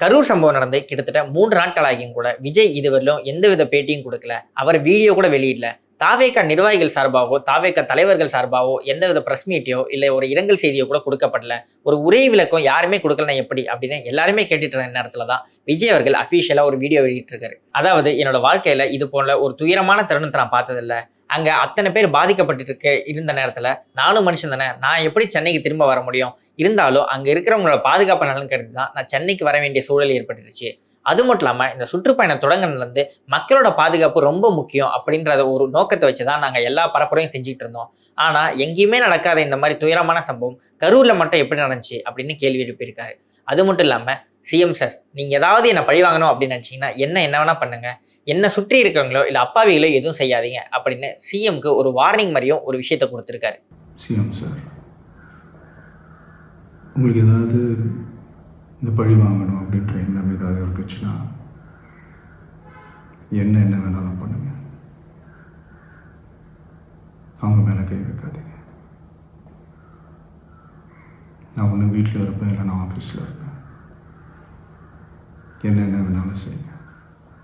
கரூர் சம்பவம் நடந்து கிட்டத்தட்ட மூன்று நாட்கள் ஆகியும் கூட விஜய் இதுவரையிலும் எந்தவித பேட்டியும் கொடுக்கல. அவர் வீடியோ கூட வெளியிடல. தாவேக்கா நிர்வாகிகள் சார்பாகவோ தாவேக்கா தலைவர்கள் சார்பாகவோ எந்தவித பிரஸ் மீட்டையோ இல்லை ஒரு இரங்கல் செய்தியோ கூட கொடுக்கப்படல. ஒரு உரை விளக்கம் யாருமே கொடுக்கலனா எப்படி அப்படின்னு எல்லாருமே கேட்டுட்டு இருந்த நேரத்துல தான் விஜய் அவர்கள் அஃபீஷியலாக ஒரு வீடியோ வெளியிட்டிருக்காரு. அதாவது என்னோட வாழ்க்கையில இது போல ஒரு துயரமான தருணத்தை நான் பார்த்ததில்ல. அங்க அத்தனை பேர் பாதிக்கப்பட்டு இருக்க இருந்த நேரத்துல நானும் மனுஷன் தானே நான் எப்படி சென்னைக்கு திரும்ப வர முடியும்? இருந்தாலும் அங்க இருக்கிறவங்களோட பாதுகாப்பு நலன் கருதி தான் நான் சென்னைக்கு வர வேண்டிய சூழல் ஏற்பட்டுருச்சு. அது மட்டும் இல்லாம இந்த சுற்றுப்பயணம் தொடங்கினதுலேருந்து மக்களோட பாதுகாப்பு ரொம்ப முக்கியம் அப்படின்றத ஒரு நோக்கத்தை வச்சு தான் நாங்கள் எல்லா பரப்புரையும் செஞ்சுட்டு இருந்தோம். ஆனா எங்கேயுமே நடக்காத இந்த மாதிரி துயரமான சம்பவம் கரூர்ல மட்டும் எப்படி நடந்துச்சு அப்படின்னு கேள்வி எழுப்பியிருக்காரு. அது மட்டும் இல்லாம சிஎம் சார் நீங்க ஏதாவது என்ன பழி வாங்கணும் அப்படின்னு நினைச்சீங்கன்னா என்ன என்ன வேணா பண்ணுங்க. என்ன சுற்றி இருக்கவங்களோ இல்லை அப்பாவிகளோ எதுவும் செய்யாதீங்க அப்படின்னு சிஎம்க்கு ஒரு வார்னிங் மாதிரியும் ஒரு விஷயத்த கொடுத்துருக்காரு. சிஎம் சார் உங்களுக்கு ஏதாவது இந்த பழி வாங்கணும் அப்படின்ற எண்ணம் ஏதாவது இருந்துச்சுன்னா என்ன என்ன வேணாலும் பண்ணுங்க. அவங்க மேலே கை வைக்காதீங்க. நான் ஒன்று வீட்டில் இருப்பேன் இல்லை நான் ஆஃபீஸில் இருப்பேன். என்ன என்ன வேணாலும் செய்யுங்க.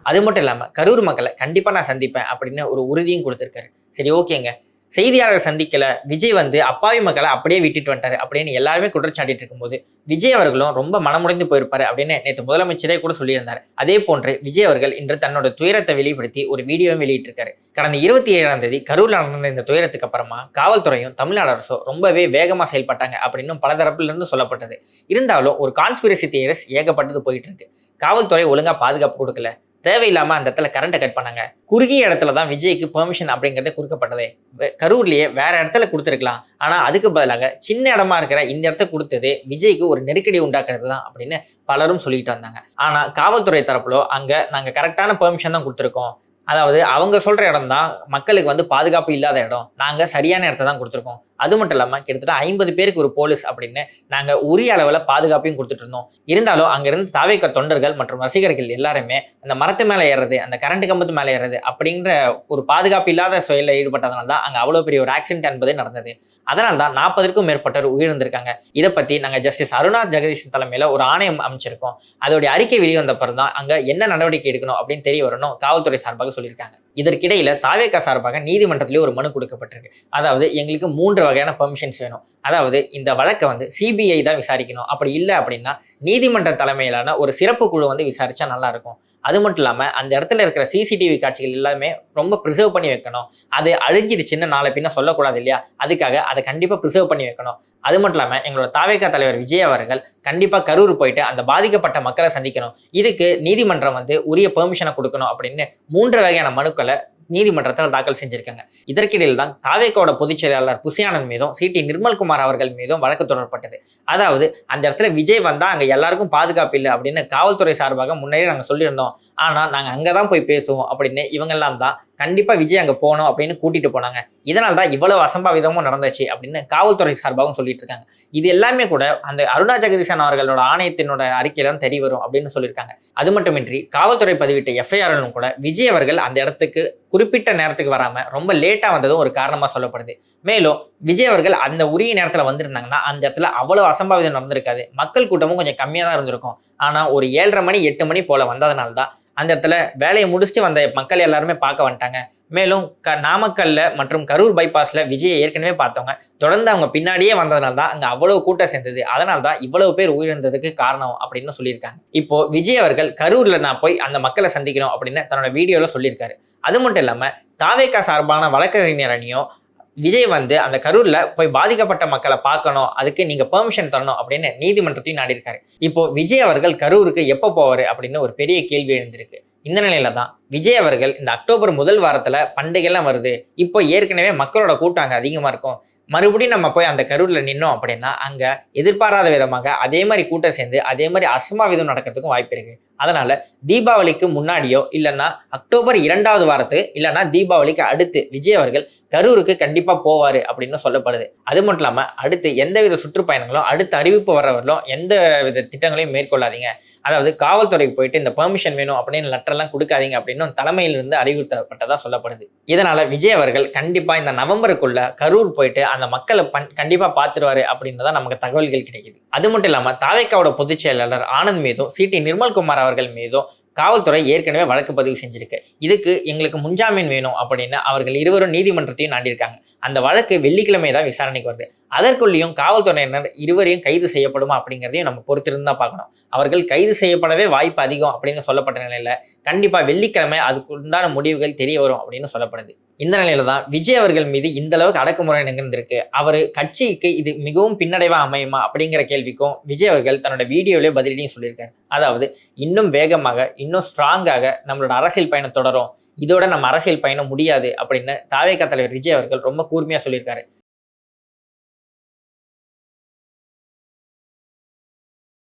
அது மட்டும் இல்லாமல் கரூர் மக்களை கண்டிப்பாக நான் சந்திப்பேன் அப்படின்னு ஒரு உறுதியும் கொடுத்துருக்காரு. சரி ஓகேங்க. செய்தியாளர் சந்திக்கல. விஜய் வந்து அப்பாவி மக்களை அப்படியே விட்டுட்டு வந்துட்டாரு அப்படின்னு எல்லாருமே குற்றச்சாட்டிட்டு இருக்கும்போது விஜய் அவர்களும் ரொம்ப மனமுடைந்து போயிருப்பாரு அப்படின்னு நேற்று முதலமைச்சரே கூட சொல்லியிருந்தார். அதே போன்று விஜய் அவர்கள் இன்று தன்னோட துயரத்தை வெளிப்படுத்தி ஒரு வீடியோவும் வெளியிட்டிருக்காரு. கடந்த இருபத்தி ஏழாம் தேதி கரூர்ல நடந்த இந்த துயரத்துக்கு அப்புறமா காவல்துறையும் தமிழ்நாடு அரசும் ரொம்பவே வேகமாக செயல்பட்டாங்க அப்படின்னு பல தரப்புல இருந்து சொல்லப்பட்டது. இருந்தாலும் ஒரு கான்ஸ்பிரசி தியரிஸ் ஏகப்பட்டது போயிட்டு இருக்கு. காவல்துறை ஒழுங்கா பாதுகாப்பு கொடுக்கல. தேவையில்லாம அந்த இடத்துல கரண்ட்டை கட் பண்ணாங்க. குறுகிய இடத்துல தான் விஜய்க்கு பெர்மிஷன் அப்படிங்கிறது கொடுக்கப்பட்டதே. கரூர்லேயே கரூர்லயே வேற இடத்துல கொடுத்துருக்கலாம். ஆனா அதுக்கு பதிலாக சின்ன இடமா இருக்கிற இந்த இடத்த கொடுத்தது விஜய்க்கு ஒரு நெருக்கடி உண்டாக்குறது தான் அப்படின்னு பலரும் சொல்லிட்டு வந்தாங்க. ஆனா காவல்துறை தரப்புல அங்க நாங்க கரெக்டான பெர்மிஷன் தான் கொடுத்துருக்கோம். அதாவது அவங்க சொல்ற இடம் தான் மக்களுக்கு வந்து பாதுகாப்பு இல்லாத இடம். நாங்க சரியான இடத்த தான் கொடுத்துருக்கோம். அது மட்டும் இல்லாமல் கிட்டத்தட்ட ஐம்பது பேருக்கு ஒரு போலீஸ் அப்படின்னு நாங்கள் உரிய அளவில் பாதுகாப்பையும் கொடுத்துட்டு இருந்தோம். இருந்தாலும் அங்கிருந்து தாவேக்க தொண்டர்கள் மற்றும் ரசிகர்கள் எல்லாருமே அந்த மரத்து மேலே ஏறுறது அந்த கரண்ட் கம்பத்து மேலே ஏறுறது அப்படிங்கிற ஒரு பாதுகாப்பு இல்லாத செயலில் ஈடுபட்டதுனால தான் அங்கே அவ்வளோ பெரிய ஒரு ஆக்சிடென்ட் என்பது நடந்தது. அதனால தான் நாற்பதுக்கும் மேற்பட்டோர் உயிரிழந்திருக்காங்க. இதை பற்றி நாங்கள் ஜஸ்டிஸ் அருணா ஜெகதீஷன் தலைமையில் ஒரு ஆணையம் அமைச்சிருக்கோம். அதோடைய அறிக்கை வெளிவந்த பிறகு தான் அங்கே என்ன நடவடிக்கை எடுக்கணும் அப்படின்னு தெரிய வரணும் காவல்துறை சார்பாக சொல்லியிருக்காங்க. இதற்கிடையில் தாவேக்கா சார்பாக நீதிமன்றத்திலே ஒரு மனு கொடுக்கப்பட்டிருக்கு. அதாவது எங்களுக்கு மூன்று வகையான பெர்மிஷன்ஸ் வேணும். அதாவது இந்த வழக்கை வந்து சிபிஐ தான் விசாரிக்கணும். அப்படி இல்லை அப்படின்னா நீதிமன்ற தலைமையிலான ஒரு சிறப்பு குழு வந்து விசாரிச்சா நல்லா இருக்கும். அது மட்டும் இல்லாமல் அந்த இடத்துல இருக்கிற சிசிடிவி காட்சிகள் எல்லாமே ரொம்ப ப்ரிசர்வ் பண்ணி வைக்கணும். அது அழிஞ்சிடுச்சுன்னு நாளை பின்ன சொல்லக்கூடாது இல்லையா? அதுக்காக அதை கண்டிப்பாக ப்ரிசர்வ் பண்ணி வைக்கணும். அது மட்டும் இல்லாமல் எங்களோட தாவேக்கா தலைவர் விஜய் அவர்கள் கண்டிப்பாக கரூர் போயிட்டு அந்த பாதிக்கப்பட்ட மக்களை சந்திக்கணும். இதுக்கு நீதிமன்றம் வந்து உரிய பெர்மிஷனை கொடுக்கணும் அப்படின்னு மூன்று வகையான மனுக்களை நீதிமன்றத்தில் தாக்கல் செஞ்சிருக்காங்க. இதற்கிடையில் தான் தாவேக்கோட பொதுச் செயலாளர் புசியானந்த் மீதும் சிடி நிர்மல்குமார் அவர்கள் மீதும் வழக்கு தொடரப்பட்டது. அதாவது அந்த இடத்துல விஜய் வந்தால் அங்கே எல்லாருக்கும் பாதுகாப்பு இல்லை அப்படின்னு காவல்துறை சார்பாக முன்னாடியே நாங்கள் சொல்லியிருந்தோம். ஆனால் நாங்கள் அங்கே தான் போய் பேசுவோம் அப்படின்னு இவங்கெல்லாம் தான் கண்டிப்பாக விஜய் அங்கே போகணும் அப்படின்னு கூட்டிட்டு போனாங்க. இதனால தான் இவ்வளவு அசம்பாவிதமும் நடந்துச்சு அப்படின்னு காவல்துறை சார்பாகவும் சொல்லிட்டு இருக்காங்க. இது எல்லாமே கூட அந்த அருணா ஜெகதீசன் அவர்களோட ஆணையத்தினோட அறிக்கையில தான் தெரிய வரும் அப்படின்னு சொல்லியிருக்காங்க அது மட்டுமின்றி காவல்துறை பதிவிட்ட எஃப்ஐஆரிலும் கூட விஜய் அவர்கள் அந்த இடத்துக்கு குறிப்பிட்ட நேரத்துக்கு வராம ரொம்ப லேட்டா வந்ததும் ஒரு காரணமா சொல்லப்படுது. மேலும் விஜய் அவர்கள் அந்த உரிய நேரத்துல வந்திருந்தாங்கன்னா அந்த இடத்துல அவ்வளவு அசம்பாவிதம் நடந்திருக்காது. மக்கள் கூட்டமும் கொஞ்சம் கம்மியா தான் இருந்திருக்கும். ஆனா ஒரு ஏழரை மணி எட்டு மணி போல வந்ததுனால தான் அந்த இடத்துல வேலையை முடிச்சுட்டு வந்த மக்கள் எல்லாருமே பார்க்க வந்துட்டாங்க. மேலும் க நாமக்கல்ல மற்றும் கரூர் பைபாஸ்ல விஜயை ஏற்கனவே பார்த்தவங்க. தொடர்ந்து அவங்க பின்னாடியே வந்ததுனால தான் அங்கே அவ்வளவு கூட்டம் சேர்ந்தது. அதனால தான் இவ்வளவு பேர் உயிரிழந்ததுக்கு காரணம் அப்படின்னு சொல்லியிருக்காங்க. இப்போ விஜய் அவர்கள் கரூர்ல நான் போய் அந்த மக்களை சந்திக்கணும் அப்படின்னு தன்னோட வீடியோல சொல்லியிருக்காரு. அது மட்டும் இல்லாம தாவேக்கா சார்பான வழக்கறிஞர் அணியும் விஜய் வந்து அந்த கரூர்ல போய் பாதிக்கப்பட்ட மக்களை பார்க்கணும். அதுக்கு நீங்க பெர்மிஷன் தரணும் அப்படின்னு நீதிமன்றத்தையும் நாடியிருக்காரு. இப்போ விஜய் அவர்கள் கரூருக்கு எப்போ போவார் அப்படின்னு ஒரு பெரிய கேள்வி எழுந்திருக்கு. இந்த நிலையில தான் விஜய் அவர்கள் இந்த அக்டோபர் முதல் வாரத்துல பண்டிகைலாம் வருது. இப்போ ஏற்கனவே மக்களோட கூட்டம் அங்கே அதிகமா இருக்கும். மறுபடியும் நம்ம போய் அந்த கரூர்ல நின்னோம் அப்படின்னா அங்க எதிர்பாராத விதமாக அதே மாதிரி கூட்டம் சேர்ந்து அதே மாதிரி அசம்பாவிதம் நடக்கிறதுக்கும் வாய்ப்பு இருக்கு. அதனால தீபாவளிக்கு முன்னாடியோ இல்லைன்னா அக்டோபர் இரண்டாவது வாரத்து இல்லைன்னா தீபாவளிக்கு அடுத்து விஜய் அவர்கள் கரூருக்கு கண்டிப்பாக போவார் அப்படின்னு சொல்லப்படுது. அது மட்டும் இல்லாமல் அடுத்து எந்தவித சுற்றுப்பயணங்களும் அடுத்த அறிவிப்பு வர்றவர்களும் எந்த வித திட்டங்களையும் மேற்கொள்ளாதீங்க. அதாவது காவல்துறைக்கு போயிட்டு இந்த பெர்மிஷன் வேணும் அப்படின்னு லெட்டர்லாம் கொடுக்காதீங்க அப்படின்னு தலைமையிலிருந்து அறிவுறுத்தப்பட்டதா சொல்லப்படுது. இதனால விஜய் அவர்கள் கண்டிப்பாக இந்த நவம்பருக்குள்ள கரூர் போயிட்டு அந்த மக்களை பண் கண்டிப்பாக பார்த்துருவாரு அப்படின்னு தான் நமக்கு தகவல்கள் கிடைக்குது. அது மட்டும் இல்லாமல் தாவேக்காவோட பொதுச் செயலாளர் ஆனந்த் மீதும் சிடி நிர்மல்குமார் அவர்கள் மீதும் காவல்துறை ஏற்கனவே வழக்கு பதிவு செஞ்சிருக்கு. இதுக்கு எங்களுக்கு முன்ஜாமீன் வேணும் அப்படின்னு அவர்கள் இருவரும் நீதிமன்றத்தையும் நாண்டியிருக்காங்க. அந்த வழக்கு வெள்ளிக்கிழமை தான் விசாரணைக்கு வருது. அதற்குள்ளேயும் காவல்துறையினர் இருவரையும் கைது செய்யப்படுமா அப்படிங்கிறதையும் நம்ம பொறுத்திருந்து தான் பார்க்கணும். அவர்கள் கைது செய்யப்படவே வாய்ப்பு அதிகம் அப்படின்னு சொல்லப்பட்ட நிலையில கண்டிப்பா வெள்ளிக்கிழமை அதுக்கு உண்டான முடிவுகள் தெரிய வரும் அப்படின்னு சொல்லப்படுது. இந்த நிலையில தான் விஜய் அவர்கள் மீது இந்த அளவுக்கு அடக்குமுறை நிகழ்ந்திருக்கு. அவர் கட்சிக்கு இது மிகவும் பின்னடைவா அமையுமா அப்படிங்கிற கேள்விக்கும் விஜய் அவர்கள் தன்னோட வீடியோவிலே பதிலடியும் சொல்லியிருக்காரு. அதாவது இன்னும் வேகமாக இன்னும் ஸ்ட்ராங்காக நம்மளோட அரசியல் பயணம் தொடரும். இதோட நம்ம அரசியல் பயணம் முடியாது அப்படின்னு தாவேக்கா தலைவர் விஜய் அவர்கள் ரொம்ப கூர்மையா சொல்லியிருக்காரு.